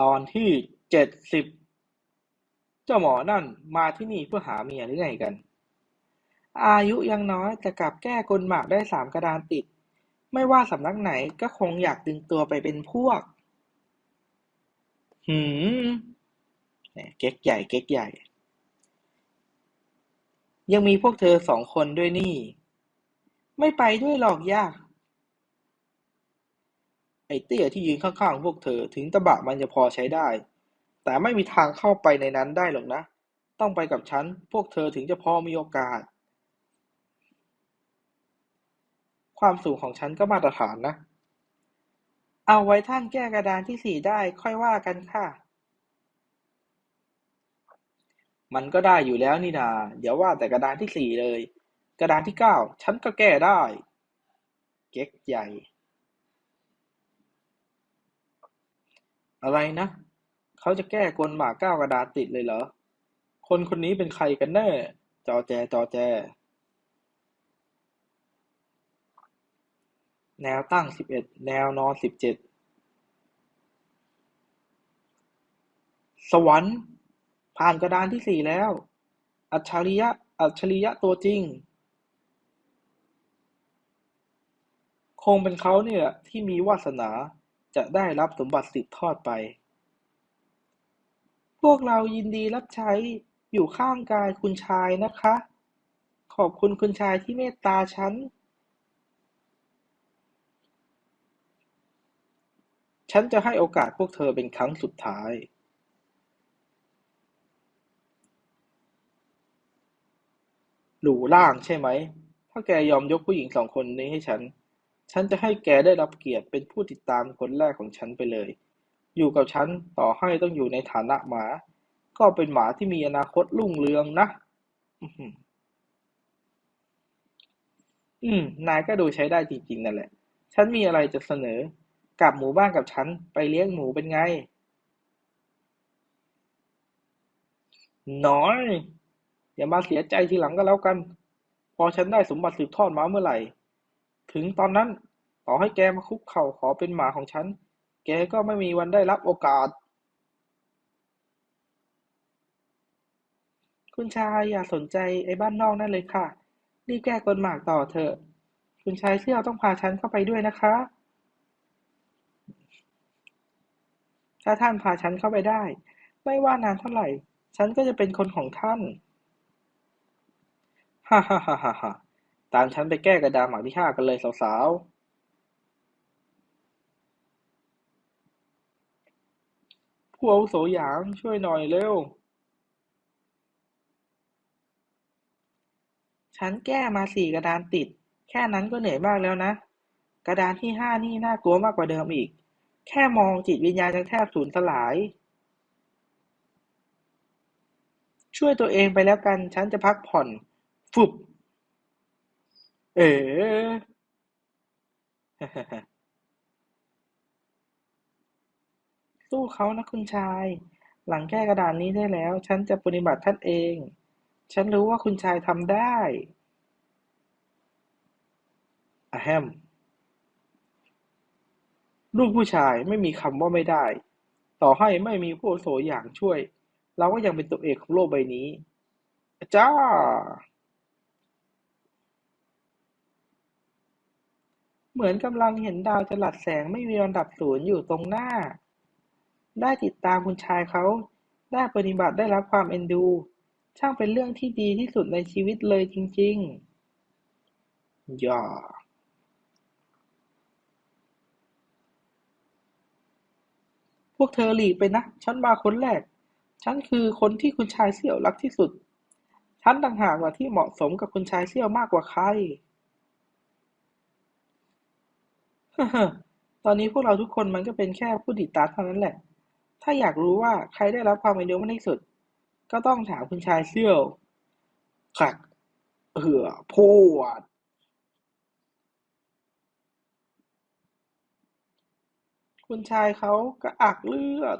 ตอนที่เจ็ดสิบ เจ้าหมอนั่นมาที่นี่เพื่อหาเมียหรือไงกัน อายุยังน้อยแต่กลับแก้กลหมากได้สามกระดานติด ไม่ว่าสำนักไหนก็คงอยากดึงตัวไปเป็นพวก หืมเก๊กใหญ่เก๊กใหญ่ ยังมีพวกเธอสองคนด้วยนี่ ไม่ไปด้วยหรอกยาไอ้เตี้ยที่ยืนข้างๆพวกเธอถึงตะบะมันจะพอใช้ได้ แต่ไม่มีทางเข้าไปในนั้นได้หรอกนะ ต้องไปกับฉัน พวกเธอถึงจะพอมีโอกาส ความสูงของฉันก็มาตรฐานนะ เอาไว้ท่านแก้กระดานที่สี่ได้ค่อยว่ากันค่ะ มันก็ได้อยู่แล้วนี่นาเดี๋ยวว่าแต่กระดานที่สี่เลย กระดานที่เก้าฉันก็แก้ได้ เก๊กใหญ่ อะไรนะ เขาจะแก้กลหมากก้าวกระดานติดเลยเหรอ คนคนนี้เป็นใครกันแน่ จอแจ จอแจ แนวตั้งสิบเอ็ด แนวนอนสิบเจ็ด สวรรค์ ผ่านกระดานที่สี่แล้ว อัจฉริยะ อัจฉริยะตัวจริง คงเป็นเขาเนี่ยที่มีวาสนา จะได้รับสมบัติสืบทอดไป พวกเรายินดีรับใช้อยู่ข้างกายคุณชายนะคะ ขอบคุณคุณชายที่เมตตาฉัน ฉันจะให้โอกาสพวกเธอเป็นครั้งสุดท้ายหรูล่างใช่ไหม ถ้าแกยอมยกผู้หญิงสองคนนี้ให้ฉัน ฉันจะให้แกได้รับเกียรติเป็นผู้ติดตามคนแรกของฉันไปเลย อยู่กับฉันต่อให้ต้องอยู่ในฐานะหมา ก็เป็นหมาที่มีอนาคตรุ่งเรืองนะ อืม นายก็ดูใช้ได้จริงๆนั่นแหละ ฉันมีอะไรจะเสนอ กลับหมู่บ้านกับฉันไปเลี้ยงหมูเป็นไง น้อย อย่ามาเสียใจทีหลังก็แล้วกัน พอฉันได้สมบัติสืบทอดมาเมื่อไหร่ ถึงตอนนั้น ต่อให้แกมาคุกเข่าขอเป็นหมาของฉัน แกก็ไม่มีวันได้รับโอกาส คุณชายอย่าสนใจไอ้บ้านนอกนั่นเลยค่ะ รีบแก้กฎหมากต่อเถอะ คุณชายเสี่ยวต้องพาฉันเข้าไปด้วยนะคะ ถ้าท่านพาฉันเข้าไปได้ ไม่ว่านานเท่าไหร่ ฉันก็จะเป็นคนของท่าน ฮ่าฮ่าฮ่าฮ่า ตามฉันไปแก้กระดานหมากที่ห้ากันเลย สาว ๆผู้อาวุโสหยางช่วยหน่อยเร็ว ฉันแก้มาสี่กระดานติด แค่นั้นก็เหนื่อยมากแล้วนะ กระดานที่ห้านี่น่ากลัวมากกว่าเดิมอีก แค่มองจิตวิญญาณยังแทบสูญสลาย ช่วยตัวเองไปแล้วกัน ฉันจะพักผ่อนฟุบ เอ๋สู้เขานะคุณชาย หลังแก้กระดานนี้ได้แล้ว ฉันจะปฏิบัติท่านเอง ฉันรู้ว่าคุณชายทำได้อะแฮมลูกผู้ชายไม่มีคำว่าไม่ได้ ต่อให้ไม่มีผู้อุโสอย่างช่วย เราก็ยังเป็นตัวเอกของโลกใบนี้จ้า เห มือนกำลังเห็นดาวจรัสแสงไม่มีวันดับสูญอยู่ตรงหน้า ได้ติดตามคุณชายเขา ได้ปฏิบัติได้รับความเอ็นดู ช่างเป็นเรื่องที่ดีที่สุดในชีวิตเลยจริงๆ ย่าพวกเธอหลีกไปนะ ฉันมาคนแรก ฉันคือคนที่คุณชายเสี่ยวรักที่สุด ฉันต่างหากล่ะที่เหมาะสมกับคุณชายเสี่ยวมากกว่าใคร ฮ่าฮ่าตอนนี้พวกเราทุกคนมันก็เป็นแค่ผู้ติดตามเท่านั้นแหละ ถ้าอยากรู้ว่าใครได้รับความเอ็นดูมากที่สุด ก็ต้องถามคุณชายเซี่ยวขักเหือโพดคุณชายเขาก็อักเลือด